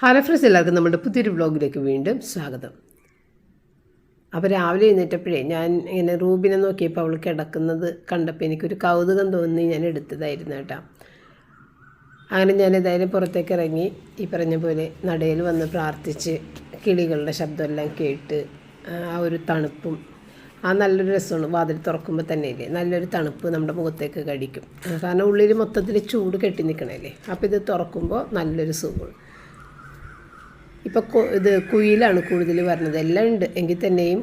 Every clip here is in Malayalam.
ഹലോ ഫ്രണ്ട്സ് എല്ലാവർക്കും നമ്മുടെ പുതിയൊരു വ്ളോഗിലേക്ക് വീണ്ടും സ്വാഗതം. അപ്പോൾ രാവിലെ എഴുന്നേറ്റപ്പോഴേ ഞാൻ ഇങ്ങനെ റൂബിനെ നോക്കിയപ്പോൾ അവൾ കിടക്കുന്നത് കണ്ടപ്പോൾ എനിക്കൊരു കൗതുകം തോന്നി ഞാൻ എടുത്തതായിരുന്നു കേട്ടോ. അങ്ങനെ ഞാൻ ഏതായാലും പുറത്തേക്ക് ഇറങ്ങി ഈ പറഞ്ഞ പോലെ നടയിൽ വന്ന് പ്രാർത്ഥിച്ച് കിളികളുടെ ശബ്ദമെല്ലാം കേട്ട് ആ ഒരു തണുപ്പും ആ നല്ലൊരു രസമാണ്. വാതിൽ തുറക്കുമ്പോൾ തന്നെ ഇല്ലേ നല്ലൊരു തണുപ്പ് നമ്മുടെ മുഖത്തേക്ക് കടിക്കും. കാരണം ഉള്ളിൽ മൊത്തത്തിൽ ചൂട് കെട്ടി നിൽക്കണല്ലേ അപ്പോൾ ഇത് തുറക്കുമ്പോൾ നല്ലൊരു സുഖമാണ് ഇപ്പോൾ ഇത് കുയിലാണ് കൂടുതൽ വരുന്നത്. എല്ലാം ഉണ്ട്. എങ്കിൽ തന്നെയും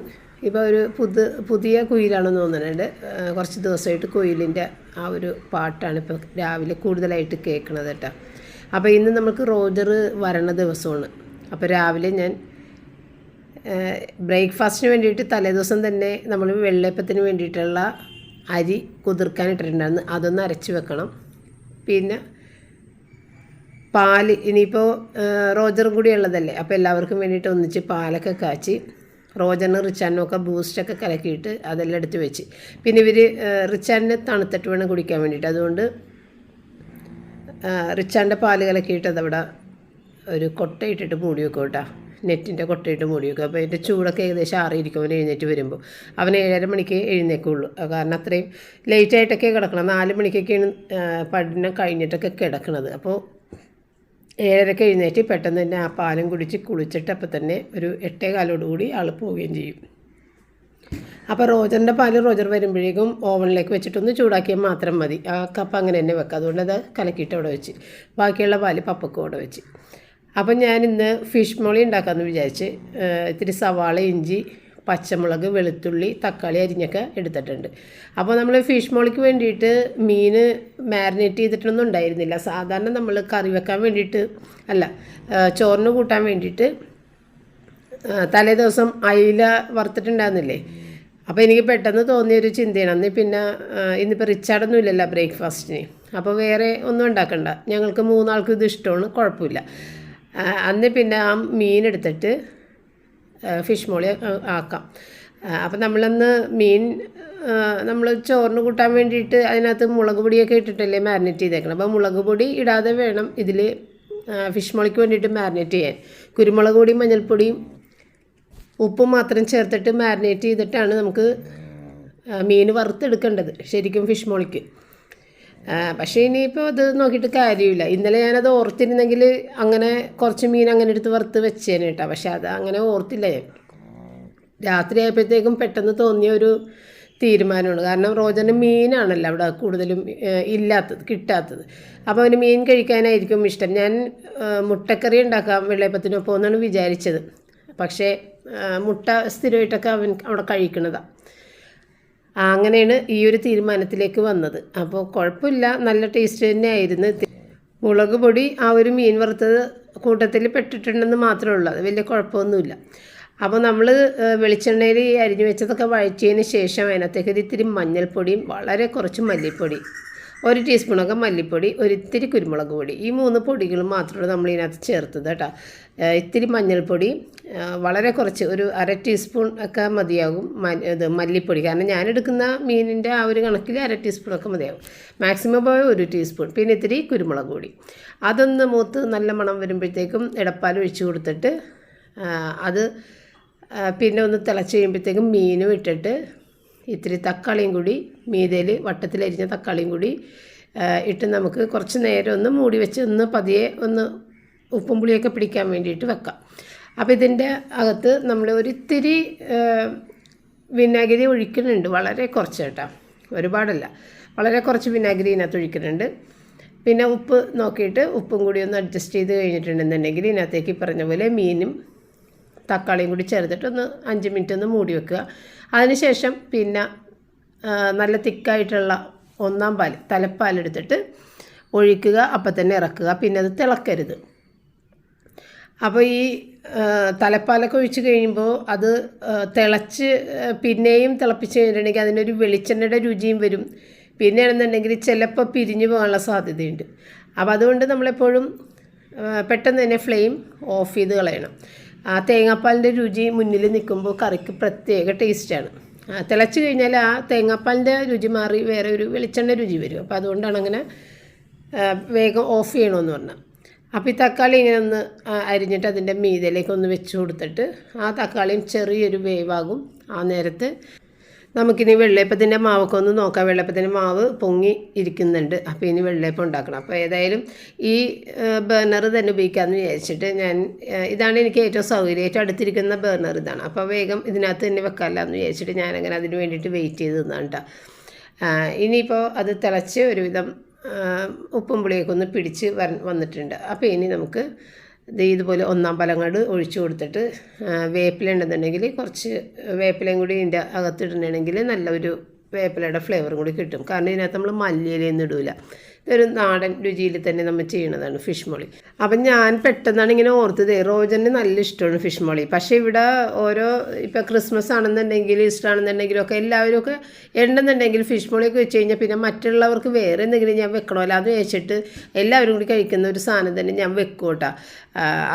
ഇപ്പോൾ ഒരു പുതു പുതിയ കുയിലാണെന്ന് തോന്നുന്നുണ്ട് കുറച്ച് ദിവസമായിട്ട് കുയിലിന്റെ ആ ഒരു പാട്ടാണ് ഇപ്പോൾ രാവിലെ കൂടുതലായിട്ട് കേൾക്കണത് കേട്ടോ. അപ്പോൾ ഇന്ന് നമുക്ക് റോജർ വരണ ദിവസമാണ്. അപ്പോൾ രാവിലെ ഞാൻ ബ്രേക്ക്ഫാസ്റ്റിന് വേണ്ടിയിട്ട് തലേദിവസം തന്നെ നമ്മൾ വെള്ളയപ്പത്തിന് വേണ്ടിയിട്ടുള്ള അരി കുതിർക്കാൻ ഇട്ടിട്ടുണ്ടായിരുന്നു. അതൊന്ന് അരച്ച് വെക്കണം. പിന്നെ പാൽ ഇനിയിപ്പോൾ റോജറും കൂടി ഉള്ളതല്ലേ? അപ്പോൾ എല്ലാവർക്കും വേണ്ടിയിട്ട് ഒന്നിച്ച് പാലൊക്കെ കാച്ചി റോജറിന് റിച്ചാനും ഒക്കെ ബൂസ്റ്റൊക്കെ കലക്കിയിട്ട് അതെല്ലാം എടുത്ത് വെച്ച്. പിന്നെ ഇവർ റിച്ചാനിനെ തണുത്തിട്ട് വേണം കുടിക്കാൻ വേണ്ടിയിട്ട്. അതുകൊണ്ട് റിച്ചാന്റെ പാൽ കലക്കിയിട്ട് അതവിടെ ഒരു കൊട്ടയിട്ടിട്ട് മൂടി വെക്കും കേട്ടോ. നെറ്റിന്റെ കൊട്ടയിട്ട് മൂടി വെക്കും അപ്പോൾ അതിന്റെ ചൂടൊക്കെ ഏകദേശം ആറിയിരിക്കും. അവൻ എഴുന്നേറ്റ് വരുമ്പോൾ അവൻ ഏഴര മണിക്ക് എഴുന്നേക്കുള്ളൂ. കാരണം അത്രയും ലേറ്റായിട്ടൊക്കെ കിടക്കണം. നാല് മണിക്കൊക്കെയാണ് പഠനം കഴിഞ്ഞിട്ടൊക്കെ കിടക്കണത്. അപ്പോൾ ഏഴരക്ക് എഴുന്നേറ്റ് പെട്ടെന്ന് തന്നെ ആ പാലും കുടിച്ച് കുളിച്ചിട്ട് അപ്പം തന്നെ ഒരു എട്ടേ കാലോടുകൂടി ആൾ പോവുകയും ചെയ്യും. അപ്പോൾ റോജറിന്റെ പാൽ റോജർ വരുമ്പോഴേക്കും ഓവനിലേക്ക് വെച്ചിട്ടൊന്ന് ചൂടാക്കിയാൽ മാത്രം മതി. ആ കപ്പ് അങ്ങനെ തന്നെ വെക്കുക അതുകൊണ്ട് അത് കലക്കിയിട്ട് അവിടെ വെച്ച്. ബാക്കിയുള്ള പാൽ പപ്പക്കും അവിടെ വെച്ച്. അപ്പം ഞാൻ ഇന്ന് ഫിഷ് മോളി ഉണ്ടാക്കാമെന്ന് വിചാരിച്ച് ഇത്തിരി സവാള ഇഞ്ചി പച്ചമുളക് വെളുത്തുള്ളി തക്കാളി അരിഞ്ഞൊക്കെ എടുത്തിട്ടുണ്ട്. അപ്പോൾ നമ്മൾ ഫിഷ് മോളിക്ക് വേണ്ടിയിട്ട് മീൻ മാരിനേറ്റ് ചെയ്തിട്ടൊന്നും ഉണ്ടായിരുന്നില്ല. സാധാരണ നമ്മൾ കറി വെക്കാൻ വേണ്ടിയിട്ട് അല്ല ചോറിന് കൂട്ടാൻ വേണ്ടിയിട്ട് തലേ ദിവസം അയില വറുത്തിട്ടുണ്ടായിരുന്നില്ലേ? അപ്പോൾ എനിക്ക് പെട്ടെന്ന് തോന്നിയൊരു ചിന്തയാണ്. അന്ന് പിന്നെ ഇന്നിപ്പോൾ റിച്ചാർഡൊന്നും ഇല്ലല്ലോ ബ്രേക്ക്ഫാസ്റ്റിന് അപ്പോൾ വേറെ ഒന്നും ഉണ്ടാക്കണ്ട. ഞങ്ങൾക്ക് മൂന്നാൾക്കും ഇത് ഇഷ്ടമാണ് കുഴപ്പമില്ല. അന്ന് പിന്നെ ആ മീൻ എടുത്തിട്ട് ഫിഷ് മോളി ആക്കാം. അപ്പം നമ്മളന്ന് മീൻ നമ്മൾ ചോറിന് കൂട്ടാൻ വേണ്ടിയിട്ട് അതിനകത്ത് മുളക് പൊടിയൊക്കെ ഇട്ടിട്ടല്ലേ മാരിനേറ്റ് ചെയ്തേക്കണം. അപ്പോൾ മുളക് പൊടി ഇടാതെ വേണം ഇതിൽ ഫിഷ് മോളിക്ക് വേണ്ടിയിട്ട് മാരിനേറ്റ് ചെയ്യാൻ. കുരുമുളക് പൊടിയും മഞ്ഞൾപ്പൊടിയും ഉപ്പും മാത്രം ചേർത്തിട്ട് മാരിനേറ്റ് ചെയ്തിട്ടാണ് നമുക്ക് മീൻ വറുത്തെടുക്കേണ്ടത് ശരിക്കും ഫിഷ് മോളിക്ക്. പക്ഷേ ഇനിയിപ്പോൾ അത് നോക്കിയിട്ട് കാര്യമില്ല. ഇന്നലെ ഞാനത് ഓർത്തിരുന്നെങ്കിൽ അങ്ങനെ കുറച്ച് മീൻ അങ്ങനെ എടുത്ത് വറുത്ത് വെച്ചേനെ കേട്ടോ പക്ഷെ അത് അങ്ങനെ ഓർത്തില്ല ഞാൻ. രാത്രി ആയപ്പോഴത്തേക്കും പെട്ടെന്ന് തോന്നിയ ഒരു തീരുമാനമാണ്. കാരണം റോജന് മീനാണല്ലോ അവിടെ കൂടുതലും ഇല്ലാത്തത് കിട്ടാത്തത്. അപ്പോൾ അവന് മീൻ കഴിക്കാനായിരിക്കും ഇഷ്ടം. ഞാൻ മുട്ടക്കറി ഉണ്ടാക്കാം വെള്ളയപ്പത്തിനൊപ്പം എന്നാണ് വിചാരിച്ചത്. പക്ഷേ മുട്ട സ്ഥിരമായിട്ടൊക്കെ അവൻ അവിടെ കഴിക്കണതാണ് അങ്ങനെയാണ് ഈ ഒരു തീരുമാനത്തിലേക്ക് വന്നത്. അപ്പോൾ കുഴപ്പമില്ല നല്ല ടേസ്റ്റ് തന്നെയായിരുന്നു. മുളക് പൊടി ആ ഒരു മീൻ വറുത്തത് കൂട്ടത്തിൽ പെട്ടിട്ടുണ്ടെന്ന് മാത്രമേ ഉള്ളൂ അത് വലിയ കുഴപ്പമൊന്നുമില്ല. അപ്പോൾ നമ്മൾ വെളിച്ചെണ്ണയിൽ അരിഞ്ഞു വെച്ചതൊക്കെ വഴറ്റിയതിന് ശേഷം അതിനകത്തേക്ക് ഒരു ഇത്തിരി മഞ്ഞൾപ്പൊടിയും വളരെ കുറച്ച് മല്ലിപ്പൊടി ഒരു ടീസ്പൂണൊക്കെ മല്ലിപ്പൊടി ഒരിത്തിരി കുരുമുളക് പൊടി. ഈ മൂന്ന് പൊടികളും മാത്രമേ നമ്മൾ ഇതിനകത്ത് ചേർത്തത് കേട്ടോ. ഇത്തിരി മഞ്ഞൾപ്പൊടി വളരെ കുറച്ച് ഒരു അര ടീസ്പൂൺ ഒക്കെ മതിയാകും ഇത് മല്ലിപ്പൊടി. കാരണം ഞാൻ എടുക്കുന്ന മീനിന്റെ ആ ഒരു കണക്കിൽ അര ടീസ്പൂണൊക്കെ മതിയാകും. മാക്സിമം പോയ ഒരു ടീസ്പൂൺ പിന്നെ ഇത്തിരി കുരുമുളക് പൊടി. അതൊന്ന് മൂത്ത് നല്ല മണം വരുമ്പോഴത്തേക്കും ഇടപ്പാൽ ഒഴിച്ച് കൊടുത്തിട്ട് അത് പിന്നെ ഒന്ന് തിളച്ച് കഴിയുമ്പോഴത്തേക്കും മീനും ഇട്ടിട്ട് ഇത്തിരി തക്കാളിയും കൂടി മീതയിൽ വട്ടത്തിലരിഞ്ഞ തക്കാളിയും കൂടി ഇട്ട് നമുക്ക് കുറച്ച് നേരം ഒന്ന് മൂടി വെച്ച് ഒന്ന് പതിയെ ഒന്ന് ഉപ്പും പുളിയൊക്കെ പിടിക്കാൻ വേണ്ടിയിട്ട് വെക്കാം. അപ്പോൾ ഇതിന്റെ അകത്ത് നമ്മൾ ഒരിത്തിരി വിനാഗിരി ഒഴിക്കുന്നുണ്ട്. വളരെ കുറച്ച് കേട്ടോ. ഒരുപാടല്ല. വളരെ കുറച്ച് വിനാഗിരി ഇതിനകത്ത് ഒഴിക്കുന്നുണ്ട്. പിന്നെ ഉപ്പ് നോക്കിയിട്ട് ഉപ്പും കൂടി ഒന്ന് അഡ്ജസ്റ്റ് ചെയ്ത് കഴിഞ്ഞിട്ടുണ്ടെന്നുണ്ടെങ്കിൽ ഇതിനകത്തേക്ക് പറഞ്ഞ പോലെ മീനും തക്കാളിയും കൂടി ചേർത്തിട്ട് ഒന്ന് അഞ്ച് മിനിറ്റ് ഒന്ന് മൂടി വെക്കുക. അതിനുശേഷം പിന്നെ നല്ല തിക്കായിട്ടുള്ള ഒന്നാം പാൽ തലപ്പാൽ എടുത്തിട്ട് ഒഴിക്കുക അപ്പം തന്നെ ഇറക്കുക. പിന്നെ അത് തിളക്കരുത്. അപ്പോൾ ഈ തലപ്പാലൊക്കെ ഒഴിച്ച് കഴിയുമ്പോൾ അത് തിളച്ച് പിന്നെയും തിളപ്പിച്ച് കഴിഞ്ഞിട്ടുണ്ടെങ്കിൽ അതിനൊരു വെളിച്ചെണ്ണയുടെ രുചിയും വരും. പിന്നെയാണെന്നുണ്ടെങ്കിൽ ചിലപ്പോൾ പിരിഞ്ഞു പോകാനുള്ള സാധ്യതയുണ്ട്. അപ്പോൾ അതുകൊണ്ട് നമ്മളെപ്പോഴും പെട്ടെന്ന് തന്നെ ഫ്ലെയിം ഓഫ് ചെയ്ത് കളയണം. ആ തേങ്ങാപ്പാലിന്റെ രുചി മുന്നിൽ നിൽക്കുമ്പോൾ കറിക്ക് പ്രത്യേക ടേസ്റ്റാണ്. തിളച്ച് കഴിഞ്ഞാൽ ആ തേങ്ങാപ്പാലിന്റെ രുചി മാറി വേറെ ഒരു വെളിച്ചെണ്ണ രുചി വരും. അപ്പോൾ അതുകൊണ്ടാണ് അങ്ങനെ വേഗം ഓഫ് ചെയ്യണമെന്ന് പറഞ്ഞാൽ അപ്പോൾ ഈ തക്കാളി ഇങ്ങനെ ഒന്ന് അരിഞ്ഞിട്ട് അതിന്റെ മീതയിലേക്ക് ഒന്ന് വെച്ച് കൊടുത്തിട്ട് ആ തക്കാളിയും ചെറിയൊരു വേവാകും ആ നേരത്ത്. നമുക്കിനി വെള്ളയപ്പത്തിന്റെ മാവൊക്കെ ഒന്ന് നോക്കാം. വെള്ളയപ്പത്തിന്റെ മാവ് പൊങ്ങി ഇരിക്കുന്നുണ്ട്. അപ്പോൾ ഇനി വെള്ളയപ്പം ഉണ്ടാക്കണം. അപ്പോൾ ഏതായാലും ഈ ബർണർ തന്നെ ഉപയോഗിക്കാമെന്ന് വിചാരിച്ചിട്ട് ഞാൻ ഇതാണ് എനിക്ക് ഏറ്റവും സൗകര്യം. ഏറ്റവും അടുത്തിരിക്കുന്ന ബർണർ ഇതാണ്. അപ്പോൾ വേഗം ഇതിനകത്ത് തന്നെ വെക്കാമല്ലോ എന്ന് വിചാരിച്ചിട്ട് ഞാനങ്ങനെ അതിന് വേണ്ടിയിട്ട് വെയിറ്റ് ചെയ്ത് നിന്നാണ് കേട്ടോ. ഇനിയിപ്പോൾ അത് തിളച്ച് ഒരുവിധം ഉപ്പും പുളിയൊക്കെ ഒന്ന് പിടിച്ച് വന്നിട്ടുണ്ട്. അപ്പോൾ ഇനി നമുക്ക് ദേ ഇതുപോലെ ഒന്നാം പലങ്ങാട് ഒഴിച്ചു കൊടുത്തിട്ട് വേപ്പില ഉണ്ടെന്നുണ്ടെങ്കിൽ കുറച്ച് വേപ്പിലയും കൂടി ഇതിന്റെ അകത്തിടണമെങ്കിൽ നല്ലൊരു വേപ്പിലയുടെ ഫ്ലേവറും കൂടി കിട്ടും. കാരണം ഇതിനകത്ത് നമ്മൾ മല്ലിയിലൊന്നും ഇടൂല. ഇതൊരു നാടൻ രുചിയിൽ തന്നെ നമ്മൾ ചെയ്യണതാണ് ഫിഷ് മോളി. അപ്പം ഞാൻ പെട്ടെന്നാണ് ഇങ്ങനെ ഓർത്തത് റോജന് നല്ല ഇഷ്ടമാണ് ഫിഷ് മോളി. പക്ഷേ ഇവിടെ ഓരോ ഇപ്പോൾ ക്രിസ്മസ് ആണെന്നുണ്ടെങ്കിൽ ഈസ്റ്റർ ഒക്കെ എല്ലാവരും ഒക്കെ ഉണ്ടെന്നുണ്ടെങ്കിൽ ഫിഷ് മോളിയൊക്കെ വെച്ച് കഴിഞ്ഞാൽ പിന്നെ മറ്റുള്ളവർക്ക് വേറെ എന്തെങ്കിലും ഞാൻ വെക്കണമല്ലോ അത് വെച്ചിട്ട് എല്ലാവരും കൂടി കഴിക്കുന്ന ഒരു സാധനം തന്നെ ഞാൻ വെക്കും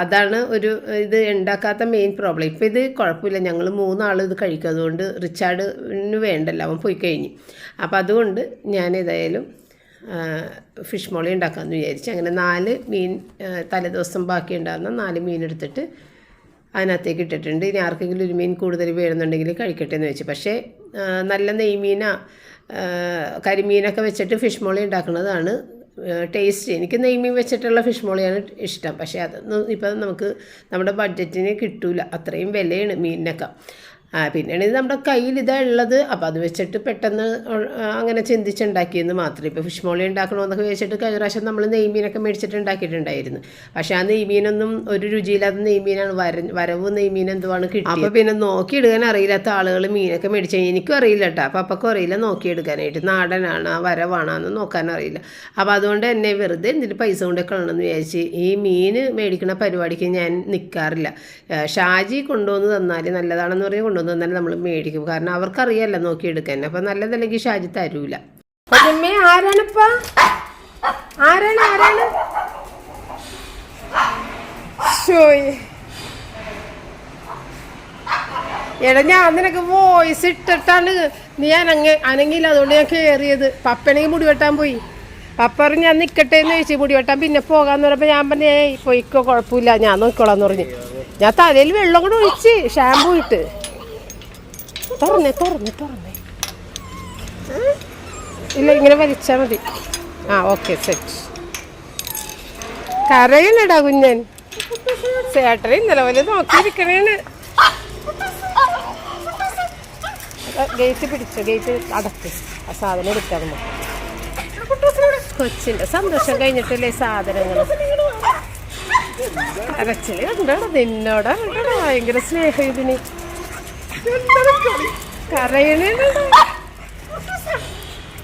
അതാണ് ഒരു ഇത് ഉണ്ടാക്കാത്ത മെയിൻ പ്രോബ്ലം ഇപ്പം ഇത് കുഴപ്പമില്ല. ഞങ്ങൾ മൂന്നാൾ ഇത് കഴിക്കും. അതുകൊണ്ട് റിച്ചാർഡിന് വേണ്ടല്ലോ. അവൻ പോയി കഴിഞ്ഞു. അപ്പോൾ അതുകൊണ്ട് ഞാൻ ഏതായാലും ഫിഷ് മോളി ഉണ്ടാക്കാമെന്ന് വിചാരിച്ചു. അങ്ങനെ നാല് മീൻ തലേദിവസം ബാക്കി ഉണ്ടാകുന്ന നാല് മീൻ എടുത്തിട്ട് അതിനകത്തേക്ക് ഇട്ടിട്ടുണ്ട്. ഇനി ആർക്കെങ്കിലും ഒരു മീൻ കൂടുതൽ വേണമെന്നുണ്ടെങ്കിൽ കഴിക്കട്ടെ എന്ന് വെച്ചു പക്ഷേ നല്ല നെയ്മീന കരിമീനൊക്കെ വെച്ചിട്ട് ഫിഷ് മോളി ഉണ്ടാക്കുന്നതാണ് ടേസ്റ്റ് എനിക്ക് നെയ്മീൻ വെച്ചിട്ടുള്ള ഫിഷ് മോളിയാണ് ഇഷ്ടം. പക്ഷേ അതൊന്നും ഇപ്പം നമുക്ക് നമ്മുടെ ബഡ്ജറ്റിന് കിട്ടൂല. അത്രയും വിലയാണ് മീനിനൊക്കെ. ആ പിന്നെയാണ് ഇത് നമ്മുടെ കയ്യിൽ ഇതാ ഉള്ളത്. അപ്പോൾ അത് വെച്ചിട്ട് പെട്ടെന്ന് അങ്ങനെ ചിന്തിച്ചുണ്ടാക്കിയെന്ന് മാത്രം ഇപ്പോൾ ഫിഷ് മോളി ഉണ്ടാക്കണമെന്നൊക്കെ വെച്ചിട്ട് കഴിഞ്ഞ പ്രാവശ്യം നമ്മൾ നെയ്മീനൊക്കെ മേടിച്ചിട്ട് ഉണ്ടാക്കിയിട്ടുണ്ടായിരുന്നു. പക്ഷേ ആ നെയ്മീനൊന്നും ഒരു രുചിയില്ലാത്ത നെയ്മീനാണ്. വര വരവ് നെയ്മീൻ എന്തുവാണ് കിട്ടി അപ്പോൾ പിന്നെ നോക്കിയെടുക്കാൻ അറിയില്ലാത്ത ആളുകൾ മീനൊക്കെ മേടിച്ച് കഴിഞ്ഞാൽ എനിക്കും അറിയില്ല കേട്ടോ. അപ്പോൾ അപ്പൊക്കും അറിയില്ല നോക്കിയെടുക്കാനായിട്ട്. നാടനാണ് വരവാണെന്ന് നോക്കാൻ അറിയില്ല. അപ്പോൾ അതുകൊണ്ട് എന്നെ വെറുതെ എന്തിന് പൈസ കൊണ്ട് കളണമെന്ന് വിചാരിച്ച് ഈ മീൻ മേടിക്കുന്ന പരിപാടിക്ക് ഞാൻ നിൽക്കാറില്ല ഷാജി കൊണ്ടുവന്ന് തന്നാൽ നല്ലതാണെന്ന് പറഞ്ഞ് കൊണ്ടുവന്ന് തന്നെ നമ്മൾ മേടിക്കും. കാരണം അവർക്കറിയാമല്ലോ നോക്കിയെടുക്കാൻ. അപ്പം നല്ലതല്ലെങ്കിൽ ഷാജി തരൂല. അമ്മേ ആരാണ് ആരാണ്. എടാ ഞാൻ നിനക്ക് വോയിസ് ഇട്ടിട്ടാണ് നീ അനങ്ങ അനങ്ങിയില്ല. അതുകൊണ്ട് ഞാൻ കയറിയത് പപ്പനെങ്കിൽ മുടി വെട്ടാൻ പോയി. പപ്പ ഞാൻ നിൽക്കട്ടെ എന്ന് ചോദിച്ചു. മുടി വെട്ടാൻ പിന്നെ പോകാന്ന് പറഞ്ഞപ്പോൾ ഞാൻ പറഞ്ഞു ഏയ് പോയിക്കോ കുഴപ്പമില്ല. ഞാൻ നോക്കിക്കോളാന്ന് പറഞ്ഞു. ഞാൻ തലയിൽ വെള്ളം കൂടെ ഒഴിച്ച് ഷാമ്പൂ ഇട്ട്. തുറന്നേ തുറന്നേ തുറന്നേ. ഇല്ല ഇങ്ങനെ വലിച്ചാൽ മതി. ആ ഓക്കെ സെറ്റ് കരയണടാ കുഞ്ഞൻ. ചേട്ടൻ ഇന്നലെ പോലെ നോക്കിയിരിക്കണേണ്. ഗേറ്റ് പിടിച്ചു ഗേറ്റ് അടക്ക്. ആ സാധനം എടുക്കാൻ കൊച്ചിന്റെ സന്തോഷം കഴിഞ്ഞിട്ടില്ലേ സാധനങ്ങൾ കരച്ചിൽ കണ്ടോടാ നിന്നോടാ? ഭയങ്കര സ്നേഹം ഇതിന്.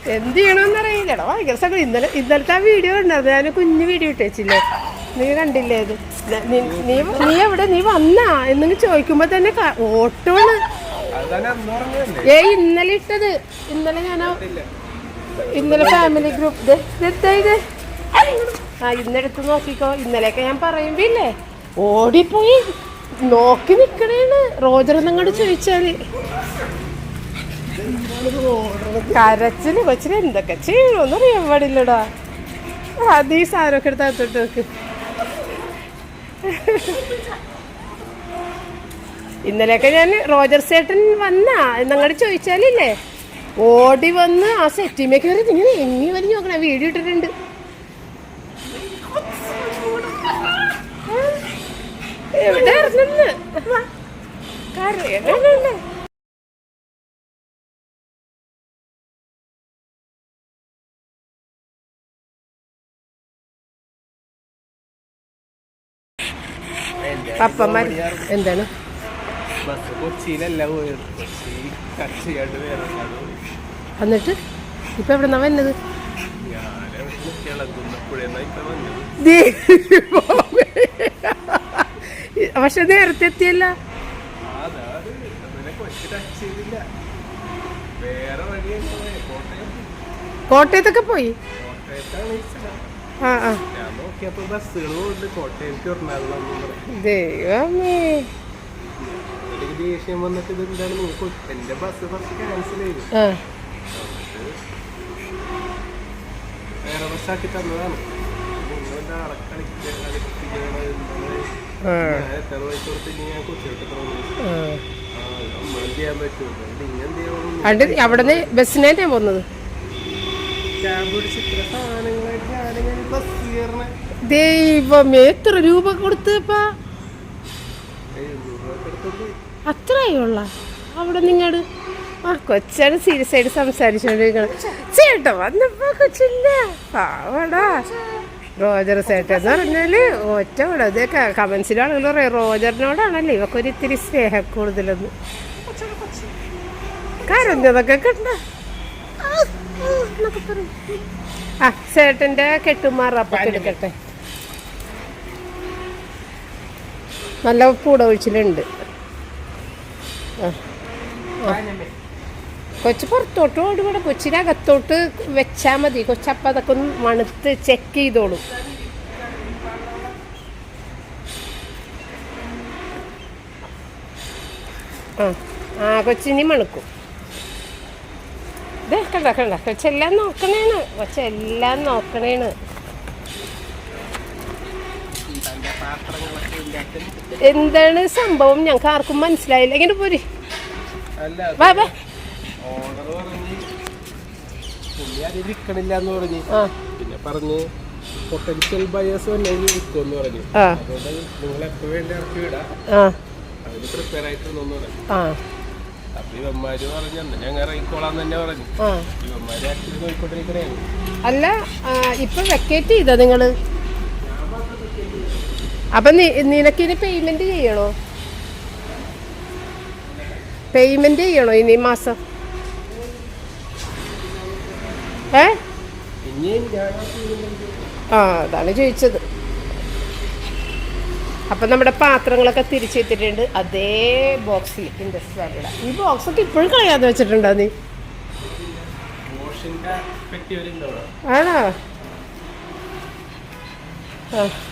എന്ത് ചെയ്യണമെന്ന് അറിയില്ലടാ ഭയങ്കര സങ്കടം. ഇന്നലെ ഇന്നലത്തെ ആ വീഡിയോ ഉണ്ടായിരുന്നു ഞാൻ കുഞ്ഞു വീഡിയോ ഇട്ടേച്ചില്ലേ? നീ കണ്ടില്ലേ ഇത്? ന- നി- എവിടെ? നീ വന്നാ? എന്നെങ്കിൽ ചോദിക്കുമ്പോ തന്നെ ഓട്ടോണ്. ഏ ഇന്നലെ ഇട്ടത്. ഇന്നലെ ഞാൻ ഇന്നലെ ഫാമിലി ഗ്രൂപ്പ് ഇത് ആ ഇന്നെടുത്ത് നോക്കിക്കോ. ഇന്നലെയൊക്കെ ഞാൻ പറയുമ്പോ ഇല്ലേ? ഓടിപ്പോയി. നോക്കി നിക്കണേണ് റോജർ എന്നങ്ങോട്ട് ചോദിച്ചാൽ. കരച്ചിൽ കൊച്ചിന് എന്തൊക്കെ? ചെയ്യണമെന്ന് പാടില്ലടാ. അത് ഈ സാധനമൊക്കെ എടുത്ത് അകത്തോട്ട് വെക്ക്. ഇന്നലെയൊക്കെ ഞാൻ റോജർ സേട്ടൻ വന്നാ എന്നങ്ങോട്ട് ചോദിച്ചാലില്ലേ? ഓടി വന്ന് ആ സെറ്റിമേ കയറി ഇങ്ങനെ എങ്ങി വലിഞ്ഞു നോക്കണേ. വീഡിയോ ഇട്ടിട്ടുണ്ട്. പപ്പന്മാർ എന്താണ്? ബസ് കൊച്ചിയിലല്ല പോയത്. കൊച്ചി കട്ട് ചെയ്യാണ്ട് എന്നിട്ട് ഇപ്പൊ എവിടെന്നാ വന്നത്? ഞാൻ ഇളകുന്നപ്പോഴേന്നാ ഇപ്പൊ വന്നത്. പക്ഷെ നേരത്തെ എത്തിയല്ല കോട്ടയത്തൊക്കെ പോയി. ആ ആ. ദൈവമേ. എനിക്ക് ദേഷ്യം വന്നിട്ട് ഇത് എന്താണ് നിങ്ങൾക്ക് എന്റെ ബസ് ഫസ്റ്റ് ക്യാൻസൽ ചെയ്തു. ആ. വേറെ ബസ്സാക്കി തന്നതാണ്. അണ്ട് അവിടെ നിന്ന് ബസ്സിനെ പോകുന്നത് ദൈവമേ എത്ര രൂപ കൊടുത്തപ്പാ? അത്രയുള്ള? അവിടെ നിങ്ങട്? ആ കൊച്ചാണ് സീരിയസ് ആയിട്ട് സംസാരിച്ചോണ്ടിരിക്കണം ചേട്ടോ വന്നപ്പോ കൊച്ചില്ല പാവടാ. റോജർ സേട്ടൻ എന്ന് പറഞ്ഞാൽ ഒറ്റ ഇത് കമൻസിലാണെങ്കിലും പറയും റോജറിനോടാണല്ലേ ഇവക്കൊരു ഇത്തിരി സ്നേഹം കൂടുതലെന്ന്. കരഞ്ഞതൊക്കെ കണ്ട. ആ സേട്ടന്റെ കെട്ടുമാറപ്പൊക്കെ എടുക്കട്ടെ. നല്ല പൂട ഒഴിച്ചിലുണ്ട്. കൊച്ചു പുറത്തോട്ട് ഓടുകൂടെ കൊച്ചിനകത്തോട്ട് വെച്ചാൽ മതി. കൊച്ചപ്പം അതൊക്കെ ഒന്ന് മണുത്ത് ചെക്ക് ചെയ്തോളും. ആ ആ കൊച്ചിനി മണുക്കും. ഇതേ കണ്ട കണ്ട കൊച്ചെല്ലാം നോക്കണേണ്. കൊച്ചെല്ലാം നോക്കണേണ്. എന്താണ് സംഭവം? ഞങ്ങൾക്ക് ആർക്കും മനസ്സിലായില്ല. ഇങ്ങനെ പോരി. വാ വാ. ഓണർ പറഞ്ഞ് പുള്ളി അതിൽ വിൽക്കണില്ല എന്ന് പറഞ്ഞ് പിന്നെ പറഞ്ഞ് പൊട്ടൻഷ്യൽ ബയേഴ്സ് വിൽക്കുമെന്ന് പറഞ്ഞു. അതുകൊണ്ട് നിങ്ങൾ എപ്പോൾ വേണ്ടി ഇറക്കി വിടാം. ആ. അതിന് പ്രിപ്പയർ ആയിട്ടിരുന്നു പറഞ്ഞു. ആ. അപ്പൊ ഇവന്മാര് പറഞ്ഞു "എന്നാ ഞങ്ങൾ ഇറങ്ങിക്കോളാന്ന് തന്നെ പറഞ്ഞു. ഇവന്മാര് ആക്ച്വലി അല്ല ഇപ്പൊ വെക്കേറ്റ് ചെയ്തോ നിങ്ങൾ? അപ്പൊ നിനക്ക് നിനക്കിനി പേയ്മെന്റ് ചെയ്യണോ? പേയ്മെന്റ് ചെയ്യണോ ഇനി മാസം? ഏ? ആ അതാണ് ചോദിച്ചത്. അപ്പം നമ്മുടെ പാത്രങ്ങളൊക്കെ തിരിച്ചെത്തിയിട്ടുണ്ട്. അതേ ബോക്സിൽ ഇൻഡസ്ട്രിയുടെ ഈ ബോക്സൊക്കെ ഇപ്പോഴും കളയാതെ വെച്ചിട്ടുണ്ടോ നീ? ആണോ?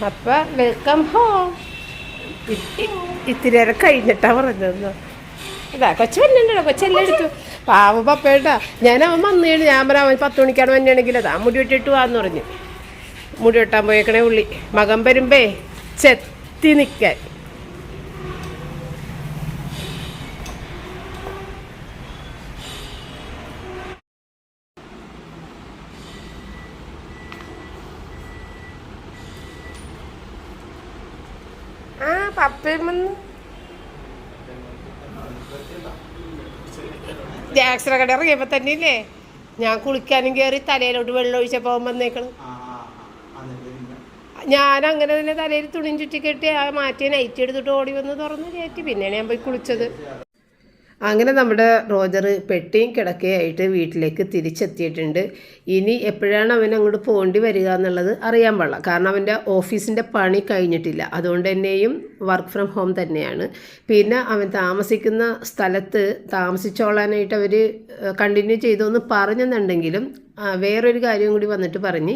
അപ്പം വെൽക്കം ഹോം ഇത്തിരി കഴിഞ്ഞിട്ടാണ് കഴിഞ്ഞിട്ടാ പറഞ്ഞത്. ഇതാ കൊച്ചു വന്നിട്ടുണ്ടോ? കൊച്ചെല്ലാം എടുത്തു. പാവ പപ്പേട്ടാ. ഞാൻ അവൻ വന്നു ഞാൻ പറയാം അവൻ പത്ത് മണിക്കാണ് വന്നെയാണെങ്കിൽ അതാ മുടി വെട്ടിട്ട് വാന്ന് പറഞ്ഞു. മുടി വെട്ടാൻ പോയേക്കണേ ഉള്ളി. മകൻ വരുമ്പേ ചെത്തി നിൽക്കാൻ ആ പപ്പയും വന്നു ജാക്സറ കട ഇറങ്ങിയപ്പോ തന്നെ ഇല്ലേ ഞാൻ കുളിക്കാനും കയറി തലയിലോട്ട് വെള്ളം ഒഴിച്ചപ്പോൾ അവൻ വന്നേക്കണം. ഞാൻ അങ്ങനെ തന്നെ തലയിൽ തുണിയും ചുറ്റി കെട്ടി ആ മാറ്റിയ നൈറ്റ് എടുത്തിട്ട് ഓടി വന്ന് തുറന്ന് കയറ്റി. പിന്നെയാണ് ഞാൻ പോയി കുളിച്ചത്. അങ്ങനെ നമ്മുടെ റോജർ പെട്ടിയും കിടക്കയായിട്ട് വീട്ടിലേക്ക് തിരിച്ചെത്തിയിട്ടുണ്ട്. ഇനി എപ്പോഴാണ് അവൻ അങ്ങോട്ട് പോകേണ്ടി വരിക എന്നുള്ളത് അറിയാൻ പാടില്ല. കാരണം അവന്റെ ഓഫീസിന്റെ പണി കഴിഞ്ഞിട്ടില്ല. അതുകൊണ്ട് തന്നെയും വർക്ക് ഫ്രം ഹോം തന്നെയാണ്. പിന്നെ അവൻ താമസിക്കുന്ന സ്ഥലത്ത് താമസിച്ചോളാനായിട്ട് അവർ കണ്ടിന്യൂ ചെയ്തു എന്ന് പറഞ്ഞെന്നുണ്ടെങ്കിലും വേറൊരു കാര്യം കൂടി വന്നിട്ട് പറഞ്ഞ്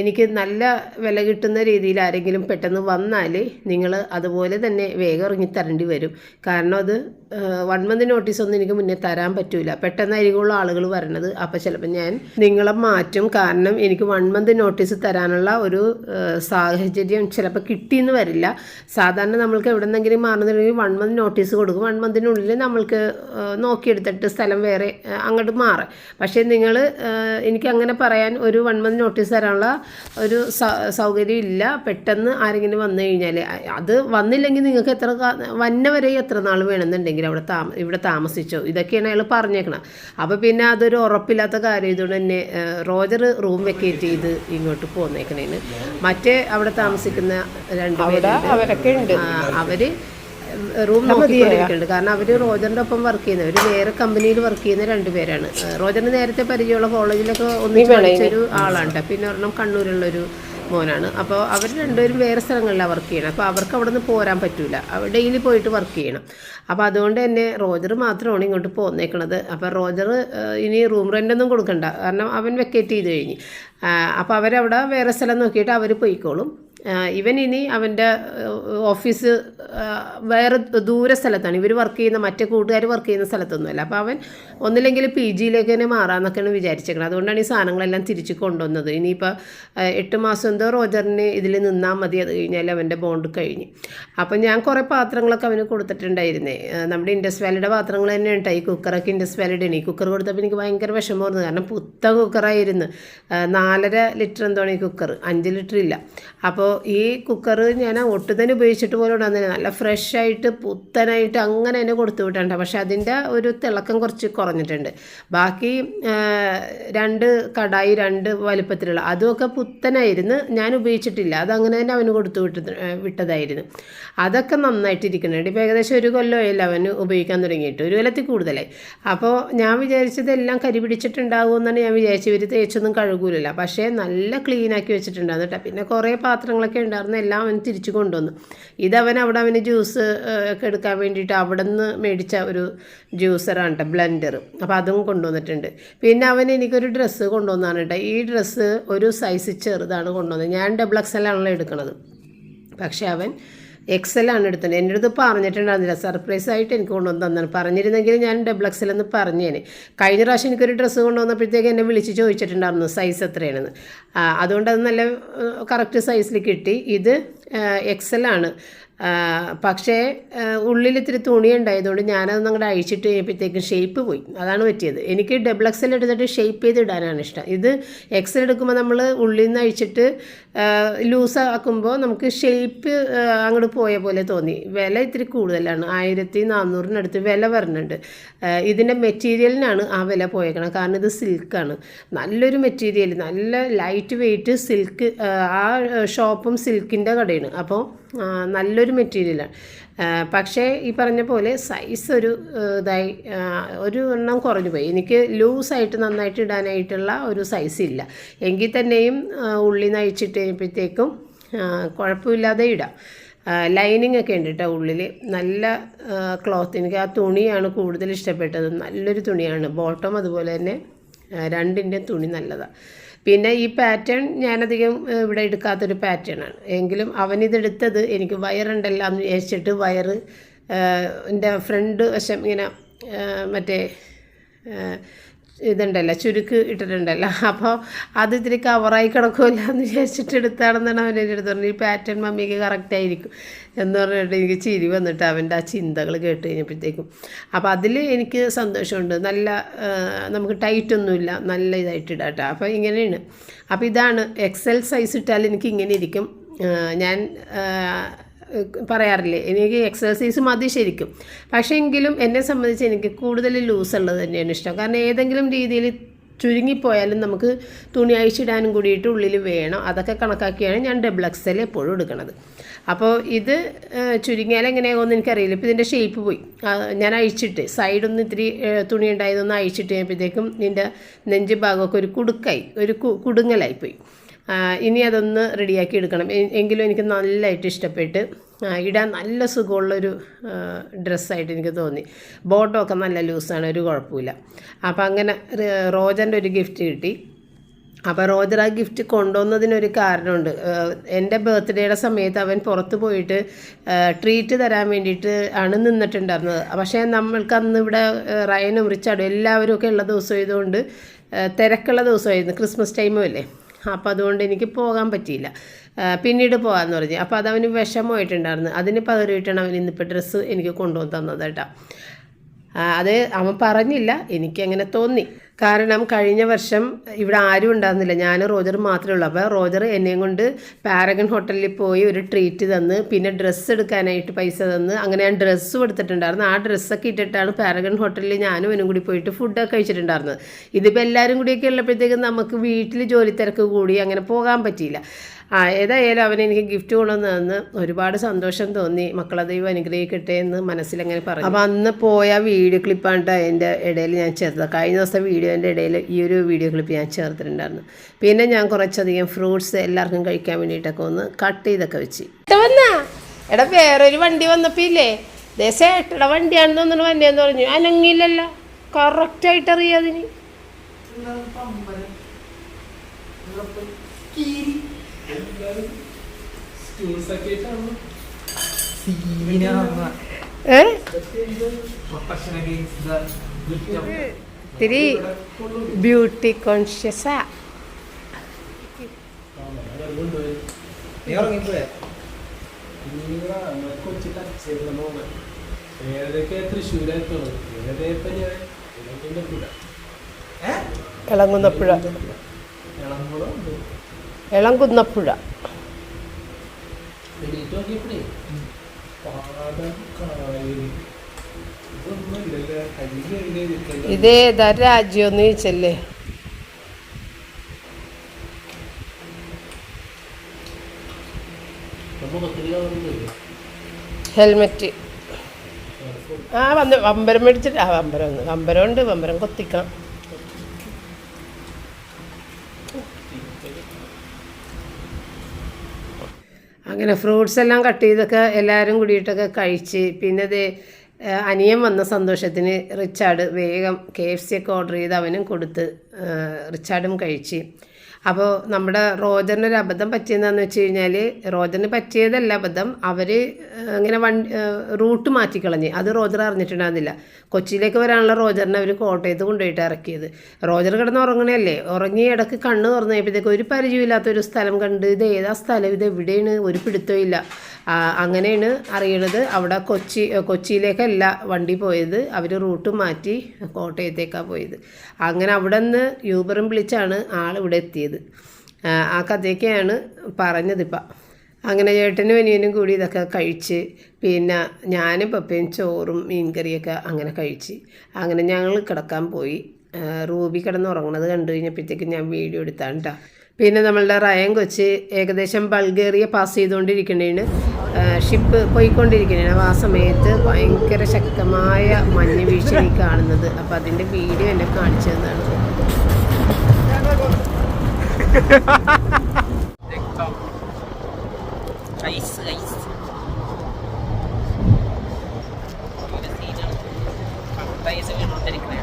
എനിക്ക് നല്ല വില കിട്ടുന്ന രീതിയിൽ ആരെങ്കിലും പെട്ടെന്ന് വന്നാൽ നിങ്ങൾ അതുപോലെ തന്നെ വേഗം ഇറങ്ങി തരേണ്ടി വരും. കാരണം അത് വൺ മന്ത് നോട്ടീസ് ഒന്നും എനിക്ക് മുന്നേ തരാൻ പറ്റൂല. പെട്ടെന്നായിരിക്കുള്ള ആളുകൾ വരണത്. അപ്പോൾ ചിലപ്പോൾ ഞാൻ നിങ്ങളെ മാറ്റും കാരണം എനിക്ക് വൺ മന്ത് നോട്ടീസ് തരാനുള്ള ഒരു സാഹചര്യം ചിലപ്പോൾ കിട്ടിയെന്ന് വരില്ല. സാധാരണ നമ്മൾക്ക് എവിടെ നിന്നെങ്കിലും മാറുന്നുണ്ടെങ്കിൽ വൺ മന്ത് നോട്ടീസ് കൊടുക്കും. വൺ മന്തിനുള്ളിൽ നമ്മൾക്ക് നോക്കിയെടുത്തിട്ട് സ്ഥലം വേറെ അങ്ങോട്ട് മാറും. പക്ഷേ നിങ്ങൾ എനിക്ക് അങ്ങനെ പറയാൻ ഒരു വൺ മന്ത് നോട്ടീസ് തരാനുള്ള ഒരു സൗകര്യം ഇല്ല. പെട്ടെന്ന് ആരെങ്കിലും വന്നു കഴിഞ്ഞാൽ അത് വന്നില്ലെങ്കിൽ നിങ്ങൾക്ക് എത്ര വന്നവരെ വന്ന വരെ എത്ര നാൾ വേണമെന്നുണ്ടെങ്കിൽ അവിടെ താമ ഇവിടെ താമസിച്ചോ? ഇതൊക്കെയാണ് അയാൾ പറഞ്ഞേക്കണം അപ്പോൾ പിന്നെ അതൊരു ഉറപ്പില്ലാത്ത കാര്യം. ഇതുകൊണ്ട് തന്നെ ആ, റോജർ റൂം വെക്കേറ്റ് ചെയ്ത് ഇങ്ങോട്ട് പോന്നേക്കണേന്. മറ്റേ അവിടെ താമസിക്കുന്ന രണ്ടുപേരുണ്ട് അവർ റൂം നോക്കിക്കൊണ്ടിരിക്കുന്നുണ്ട് കാരണം അവർ റോജറിന്റെ ഒപ്പം വർക്ക് ചെയ്യുന്ന അവർ വേറെ കമ്പനിയിൽ വർക്ക് ചെയ്യുന്ന രണ്ടുപേരാണ് റോജറിന് നേരത്തെ പരിചയമുള്ള കോളേജിലൊക്കെ ഒന്നിച്ച് പഠിച്ചൊരു ആളാണ്. പിന്നെ ഒരെണ്ണം കണ്ണൂരുള്ളൊരു മോനാണ്. അപ്പോൾ അവർ രണ്ടുപേരും വേറെ സ്ഥലങ്ങളിലാണ് വർക്ക് ചെയ്യണം. അപ്പോൾ അവർക്ക് അവിടെ നിന്ന് പോരാൻ പറ്റില്ല അവർ ഡെയിലി പോയിട്ട് വർക്ക് ചെയ്യണം. അപ്പോൾ അതുകൊണ്ട് തന്നെ റോജർ മാത്രമാണ് ഇങ്ങോട്ട് പോന്നേക്കണത്. അപ്പോൾ റോജർ ഇനി റൂം റെന്റൊന്നും കൊടുക്കണ്ട. കാരണം അവൻ വെക്കേറ്റ് ചെയ്ത് കഴിഞ്ഞ്. അപ്പോൾ അവരവിടെ വേറെ സ്ഥലം നോക്കിയിട്ട് അവർ പോയിക്കോളും. ഇവൻ ഇനി അവന്റെ ഓഫീസ് വേറെ ദൂര സ്ഥലത്താണ്. ഇവർ വർക്ക് ചെയ്യുന്ന മറ്റേ കൂട്ടുകാർ വർക്ക് ചെയ്യുന്ന സ്ഥലത്തൊന്നുമല്ല. അപ്പോൾ അവൻ ഒന്നില്ലെങ്കിൽ പി ജിയിലേക്ക് തന്നെ മാറാമെന്നൊക്കെയാണ് വിചാരിച്ചേക്കുന്നത് അതുകൊണ്ടാണ് ഈ സാധനങ്ങളെല്ലാം തിരിച്ച് കൊണ്ടുവന്നത്. ഇനിയിപ്പോൾ എട്ട് മാസം എന്തോ റോജറിന് ഇതിൽ നിന്നാൽ മതി. അത് കഴിഞ്ഞാൽ അവന്റെ ബോണ്ട് കഴിഞ്ഞ്. അപ്പം ഞാൻ കുറേ പാത്രങ്ങളൊക്കെ അവന് കൊടുത്തിട്ടുണ്ടായിരുന്നേ. നമ്മുടെ ഇൻഡസ് വാലിയുടെ പാത്രങ്ങൾ തന്നെ ഉണ്ടായി കുക്കറൊക്കെ ഇൻഡസ് വാലിയുടെ ആണ്. ഈ കുക്കർ കൊടുത്തപ്പോൾ എനിക്ക് ഭയങ്കര വിഷമമായിരുന്നു കാരണം പുത്ത കുക്കറായിരുന്നു നാലര ലിറ്റർ എന്താണ് കുക്കർ അഞ്ച് ലിറ്റർ ഇല്ല. അപ്പോൾ ഈ കുക്കർ ഞാൻ ഒട്ടും തന്നെ ഉപയോഗിച്ചിട്ട് പോലും ഉണ്ടാകുന്നില്ല നല്ല ഫ്രഷായിട്ട് പുത്തനായിട്ട് അങ്ങനെ തന്നെ കൊടുത്തു വിട്ടുണ്ട് പക്ഷെ അതിന്റെ ഒരു തിളക്കം കുറച്ച് കുറഞ്ഞിട്ടുണ്ട്. ബാക്കി രണ്ട് കടായി രണ്ട് വലിപ്പത്തിലുള്ള അതുമൊക്കെ പുത്തനായിരുന്നു. ഞാൻ ഉപയോഗിച്ചിട്ടില്ല. അതങ്ങനെ തന്നെ അവന് കൊടുത്തു വിട്ടത് വിട്ടതായിരുന്നു. അതൊക്കെ നന്നായിട്ടിരിക്കുന്നുണ്ട്. ഇപ്പോൾ ഏകദേശം ഒരു കൊല്ലമായില്ല അവന് ഉപയോഗിക്കാൻ തുടങ്ങിയിട്ട്. ഒരു കൊല്ലത്തിൽ കൂടുതലായി. അപ്പോൾ ഞാൻ വിചാരിച്ചതെല്ലാം കരി പിടിച്ചിട്ടുണ്ടാകുമെന്നാണ് ഞാൻ വിചാരിച്ചത്. ഇവർ തേച്ചൊന്നും കഴുകൂലല്ല. പക്ഷേ നല്ല ക്ലീനാക്കി വെച്ചിട്ടുണ്ടാകും കേട്ടോ. പിന്നെ കുറേ പാത്രങ്ങളൊക്കെ ഉണ്ടായിരുന്നു. എല്ലാം അവൻ തിരിച്ചു കൊണ്ടുവന്നു. ഇതവൻ അവിടെ അവന് ജ്യൂസ് ഒക്കെ എടുക്കാൻ വേണ്ടിയിട്ട് അവിടെ നിന്ന് മേടിച്ച ഒരു ജ്യൂസറാണ് കേട്ടോ ബ്ലെൻഡർ. അപ്പോൾ അതും കൊണ്ടുവന്നിട്ടുണ്ട്. പിന്നെ അവൻ എനിക്കൊരു ഡ്രസ്സ് കൊണ്ടുവന്നാണ് കേട്ടോ ഈ ഡ്രസ്സ് ഒരു സൈസ് ചെറുതാണ് കൊണ്ടുവന്നത്. ഞാൻ ഡബിൾ എൽ ആണല്ലോ എടുക്കുന്നത് പക്ഷേ അവൻ എക്സൽ ആണ് എടുത്തത്. എന്റെ അടുത്ത് പറഞ്ഞിട്ടുണ്ടായിരുന്നില്ല. സർപ്രൈസ് ആയിട്ട് എനിക്ക് കൊണ്ടുവന്ന് തന്നാണ്. പറഞ്ഞിരുന്നെങ്കിൽ ഞാൻ ഡബിൾ എക്സൽ എന്ന് പറഞ്ഞേനെ. കഴിഞ്ഞ പ്രാവശ്യം എനിക്കൊരു ഡ്രസ്സ് കൊണ്ടുവന്നപ്പോഴത്തേക്ക് എന്നെ വിളിച്ച് ചോദിച്ചിട്ടുണ്ടായിരുന്നു സൈസ് എത്രയാണെന്ന്. അതുകൊണ്ട് അത് നല്ല കറക്റ്റ് സൈസിൽ കിട്ടി. ഇത് ആ, പക്ഷേ ഉള്ളിൽ ഇത്തിരി തുണി ഉണ്ടായതുകൊണ്ട് ഞാനത് അങ്ങോട്ട് അഴിച്ചിട്ട് കഴിഞ്ഞപ്പോഴത്തേക്കും ഷേപ്പ് പോയി. അതാണ് പറ്റിയത്. എനിക്ക് ഡബിൾ എക്സൽ എടുത്തിട്ട് ഷേപ്പ് ചെയ്ത് ഇടാനാണ് ഇഷ്ടം. ഇത് എക്സൽ എടുക്കുമ്പോൾ നമ്മൾ ഉള്ളിൽ നിന്ന് അഴിച്ചിട്ട് ലൂസ് ആക്കുമ്പോൾ നമുക്ക് ഷേപ്പ് അങ്ങോട്ട് പോയ പോലെ തോന്നി. വില ഇത്തിരി കൂടുതലാണ്. ആയിരത്തി നാനൂറിനടുത്ത് വില വരുന്നുണ്ട് ഇതിന്റെ മെറ്റീരിയലിനാണ് ആ വില പോയേക്കണം. കാരണം ഇത് സിൽക്കാണ് നല്ലൊരു മെറ്റീരിയൽ നല്ല ലൈറ്റ് വെയിറ്റ് സിൽക്ക് ആ ഷോപ്പും സിൽക്കിന്റെ കടയാണ്. അപ്പോൾ നല്ലൊരു മെറ്റീരിയലാണ് പക്ഷേ ഈ പറഞ്ഞ പോലെ സൈസ് ഒരു ഇതായി ഒരു എണ്ണം കുറഞ്ഞു പോയി. എനിക്ക് ലൂസായിട്ട് നന്നായിട്ട് ഇടാനായിട്ടുള്ള ഒരു സൈസ് ഇല്ല. എങ്കിൽ തന്നെയും ഉള്ളി നയിച്ചിട്ട് കഴിയുമ്പോഴത്തേക്കും കുഴപ്പമില്ലാതെ ഇടാം. ലൈനിങ് ഒക്കെ ഉണ്ട് കേട്ടോ ഉള്ളിൽ നല്ല ക്ലോത്ത് എനിക്ക് ആ തുണിയാണ് കൂടുതൽ ഇഷ്ടപ്പെട്ടത്. നല്ലൊരു തുണിയാണ്. ബോട്ടം അതുപോലെ തന്നെ രണ്ടിന്റെ തുണി നല്ലതാണ് പിന്നെ ഈ പാറ്റേൺ ഞാനധികം ഇവിടെ എടുക്കാത്തൊരു പാറ്റേൺ ആണ്. എങ്കിലും അവനിതെടുത്തത് എനിക്ക് വയറുണ്ടല്ലോ എന്ന് വിചാരിച്ചിട്ട് വയറ് എന്റെ ഫ്രണ്ട് വശം ഇങ്ങനെ മറ്റേ ഇതുണ്ടല്ലോ ചുരുക്ക് ഇട്ടിട്ടുണ്ടല്ലോ. അപ്പോൾ അത് ഇത്തിരി കവറായി കിടക്കുമല്ല എന്ന് വിചാരിച്ചിട്ട് എടുത്താണെന്നാണ് അവൻ എന്റെ അടുത്ത് പറഞ്ഞത്. ഈ പാറ്റേൺ മമ്മിക്ക് കറക്റ്റ് ആയിരിക്കും എന്ന് പറഞ്ഞിട്ട് എനിക്ക് ചിരി വന്നിട്ട് അവന്റെ ആ ചിന്തകൾ കേട്ട് കഴിഞ്ഞപ്പോഴത്തേക്കും. അപ്പോൾ അതിൽ എനിക്ക് സന്തോഷമുണ്ട്. നല്ല നമുക്ക് ടൈറ്റ് ഒന്നുമില്ല. നല്ല ഇതായിട്ട് ഇടാം അപ്പോൾ ഇങ്ങനെയാണ്. അപ്പോൾ ഇതാണ് എക്സൽ സൈസ് ഇട്ടാൽ എനിക്ക് ഇങ്ങനെ ഇരിക്കും. ഞാൻ പറയാറില്ലേ? എനിക്ക് എക്സസൈസ് മതി ശരിക്കും. പക്ഷേ എങ്കിലും എന്നെ സംബന്ധിച്ച് എനിക്ക് കൂടുതൽ ലൂസ് ഉള്ളത് തന്നെയാണ് ഇഷ്ടം. കാരണം ഏതെങ്കിലും രീതിയിൽ ചുരുങ്ങിപ്പോയാലും നമുക്ക് തുണി അഴിച്ചിടാനും കൂടിയിട്ട് ഉള്ളിൽ വേണം. അതൊക്കെ കണക്കാക്കിയാണ് ഞാൻ ഡബിൾ എക്സൽ എപ്പോഴും എടുക്കുന്നത്. അപ്പോൾ ഇത് ചുരുങ്ങിയാൽ എങ്ങനെയാകുമെന്ന് എനിക്കറിയില്ല. ഇപ്പോൾ ഇതിന്റെ ഷേപ്പ് പോയി. ഞാൻ അഴിച്ചിട്ട് സൈഡൊന്ന് ഇത്തിരി തുണി ഉണ്ടായതൊന്ന് അഴിച്ചിട്ട് കഴിയുമ്പോഴത്തേക്കും ഇതിന്റെ നെഞ്ച് ഭാഗമൊക്കെ ഒരു കുടുക്കായി. ഒരു കുടുങ്ങലായി പോയി ഇനി അതൊന്ന് റെഡിയാക്കി എടുക്കണം. എങ്കിലും എനിക്ക് നല്ലതായിട്ട് ഇഷ്ടപ്പെട്ട് ഇടാൻ നല്ല സുഖമുള്ളൊരു ഡ്രസ്സായിട്ട് എനിക്ക് തോന്നി. ബോട്ടമൊക്കെ നല്ല ലൂസാണ് ഒരു കുഴപ്പമില്ല. അപ്പോൾ അങ്ങനെ റോജന്റെ ഒരു ഗിഫ്റ്റ് കിട്ടി. അപ്പോൾ റോജർ ആ ഗിഫ്റ്റ് കൊണ്ടുവന്നതിനൊരു കാരണമുണ്ട്. എന്റെ ബർത്ത്ഡേയുടെ സമയത്ത് അവൻ പുറത്ത് പോയിട്ട് ട്രീറ്റ് തരാൻ വേണ്ടിയിട്ട് ആണ് നിന്നിട്ടുണ്ടായിരുന്നത്. പക്ഷേ നമ്മൾക്ക് അന്ന് ഇവിടെ റയനും റിച്ചാർഡും എല്ലാവരും ഒക്കെ ഉള്ള ദിവസമായതുകൊണ്ട് തിരക്കുള്ള ദിവസമായിരുന്നു. ക്രിസ്മസ് ടൈമും അല്ലേ? അപ്പോൾ അതുകൊണ്ട് എനിക്ക് പോകാൻ പറ്റിയില്ല. പിന്നീട് പോകാമെന്ന് പറഞ്ഞു. അപ്പോൾ അതവന് വിഷമമായിട്ടുണ്ടായിരുന്നു. അതിന് പകരമായിട്ടാണ് അവൻ ഇന്നിപ്പോൾ ഡ്രസ്സ് എനിക്ക് കൊണ്ടുവന്ന് തന്നത് കേട്ടോ. അത് അവൻ പറഞ്ഞില്ല. എനിക്കങ്ങനെ തോന്നി. കാരണം കഴിഞ്ഞ വർഷം ഇവിടെ ആരും ഉണ്ടായിരുന്നില്ല. ഞാൻ റോജർ മാത്രമേ ഉള്ളൂ. അപ്പോൾ റോജർ എന്നെയും കൊണ്ട് പാരഗൺ ഹോട്ടലിൽ പോയി ഒരു ട്രീറ്റ് തന്ന് പിന്നെ ഡ്രസ്സ് എടുക്കാനായിട്ട് പൈസ തന്ന് അങ്ങനെ ഞാൻ ഡ്രസ്സും എടുത്തിട്ടുണ്ടായിരുന്നു ആ ഡ്രസ്സൊക്കെ ഇട്ടിട്ടാണ് പാരഗൺ ഹോട്ടലിൽ ഞാനും ഇവനും കൂടി പോയിട്ട് ഫുഡൊക്കെ കഴിച്ചിട്ടുണ്ടായിരുന്നത്. ഇതിപ്പോൾ എല്ലാവരും കൂടിയൊക്കെ ഉള്ളപ്പോഴത്തേക്കും നമുക്ക് വീട്ടിൽ ജോലി തിരക്ക് കൂടി അങ്ങനെ പോകാൻ പറ്റിയില്ല. ആ ഏതായാലും അവൻ എനിക്ക് ഗിഫ്റ്റ് കൊണ്ടുവന്ന് തന്ന് ഒരുപാട് സന്തോഷം തോന്നി. മക്കളെ ദൈവം അനുഗ്രഹിക്കട്ടെ എന്ന് മനസ്സിലങ്ങനെ പറഞ്ഞു. അപ്പോൾ അന്ന് പോയ വീഡിയോ ക്ലിപ്പാണ് അതിന്റെ ഇടയിൽ ഞാൻ ചേർത്തത്. കഴിഞ്ഞ ദിവസത്തെ വീഡിയോന്റെ ഇടയിൽ ഈ ഒരു വീഡിയോ ക്ലിപ്പ് ഞാൻ ചേർത്തിട്ടുണ്ടായിരുന്നു. പിന്നെ ഞാൻ കുറച്ചധികം ഫ്രൂട്ട്സ് എല്ലാവർക്കും കഴിക്കാൻ വേണ്ടിയിട്ടൊക്കെ ഒന്ന് കട്ട് ചെയ്തൊക്കെ വെച്ച്. എടാ വേറൊരു വണ്ടി വന്നപ്പോൾ ഇല്ലേ ദേശേട്ടയുടെ വണ്ടിയാണെന്ന് തോന്നുന്നു വണ്ടിയെന്ന് പറഞ്ഞു. അനങ്ങില്ലല്ലോ കറക്റ്റായിട്ട് അറിയാം ഇത്തിരി ബ്യൂട്ടി കോൺഷ്യസാ നീ ഉറങ്ങിപ്പോയെ? ഇളങ്കുന്നപ്പുഴ പുഴ ഇതേ ധരാജ്യം ചോദിച്ചല്ലേ ഹെൽമെറ്റ്. ആ വന്ന് വമ്പരം മേടിച്ചിട്ട് ആ വമ്പരം ഒന്ന് വമ്പരം ഉണ്ട് വമ്പരം കൊത്തിക്കാം. അങ്ങനെ ഫ്രൂട്ട്സ് എല്ലാം കട്ട് ചെയ്തൊക്കെ എല്ലാവരും കൂടിയിട്ടൊക്കെ കഴിച്ച് പിന്നെ ഇത് അനിയൻ വന്ന സന്തോഷത്തിന് റിച്ചാർഡ് വേഗം കെ എഫ് സി ഒക്കെ ഓർഡർ ചെയ്ത് അവനും കൊടുത്ത് റിച്ചാർഡും കഴിച്ച്. അപ്പോൾ നമ്മുടെ റോജറിന് ഒരു അബദ്ധം പറ്റിയതെന്ന് വെച്ച് കഴിഞ്ഞാൽ റോജറിന് പറ്റിയതല്ല അബദ്ധം. അവർ ഇങ്ങനെ വണ്ടി റൂട്ട് മാറ്റിക്കളഞ്ഞ് അത് റോജർ അറിഞ്ഞിട്ടുണ്ടായിരുന്നില്ല. കൊച്ചിയിലേക്ക് വരാനുള്ള റോജറിനെ അവർ കോട്ടയത്ത് കൊണ്ടുപോയിട്ട് ഇറക്കിയത്. റോജർ കിടന്ന് ഉറങ്ങണല്ലേ ഉറങ്ങി ഇടയ്ക്ക് കണ്ണ് തുറന്നു കഴിയുമ്പോഴത്തേക്ക് ഒരു പരിചയമില്ലാത്തൊരു സ്ഥലം കണ്ട് ഇത് ഏതാ സ്ഥലം? ഇത് എവിടെയാണ് ഒരു പിടുത്തവും അങ്ങനെയാണ് അറിയണത്. അവിടെ കൊച്ചി കൊച്ചിയിലേക്കല്ല വണ്ടി പോയത്. അവർ റൂട്ട് മാറ്റി കോട്ടയത്തേക്കാണ് പോയത്. അങ്ങനെ അവിടെ നിന്ന് യൂബറും വിളിച്ചാണ് ആൾ ഇവിടെ എത്തിയത്. ആ, കഥയൊക്കെയാണ് പറഞ്ഞതിപ്പം അങ്ങനെ ചേട്ടനും അനിയനും കൂടി ഇതൊക്കെ കഴിച്ച് പിന്നെ ഞാനും പപ്പയും ചോറും മീൻകറിയൊക്കെ അങ്ങനെ കഴിച്ച്. അങ്ങനെ ഞങ്ങൾ കിടക്കാൻ പോയി. റൂബി കിടന്ന് ഉറങ്ങണത് കണ്ടു കഴിഞ്ഞപ്പോഴത്തേക്ക് ഞാൻ വീഡിയോ എടുത്താണ് കേട്ടോ പിന്നെ നമ്മളുടെ റയൻ കൊച്ച് ഏകദേശം ബൾഗേറിയ പാസ് ചെയ്തുകൊണ്ടിരിക്കുന്നതിന് ഷിപ്പ് പോയിക്കൊണ്ടിരിക്കുന്നതിന് അപ്പോൾ ആ സമയത്ത് ഭയങ്കര ശക്തമായ മഞ്ഞ് വീഴ്ച കാണുന്നത്. അപ്പോൾ അതിന്റെ വീഡിയോ എന്നെ കാണിച്ചു തന്നാണ് ഐസ് ഐസ്. ഐസ് വീണോണ്ടിരിക്കണേ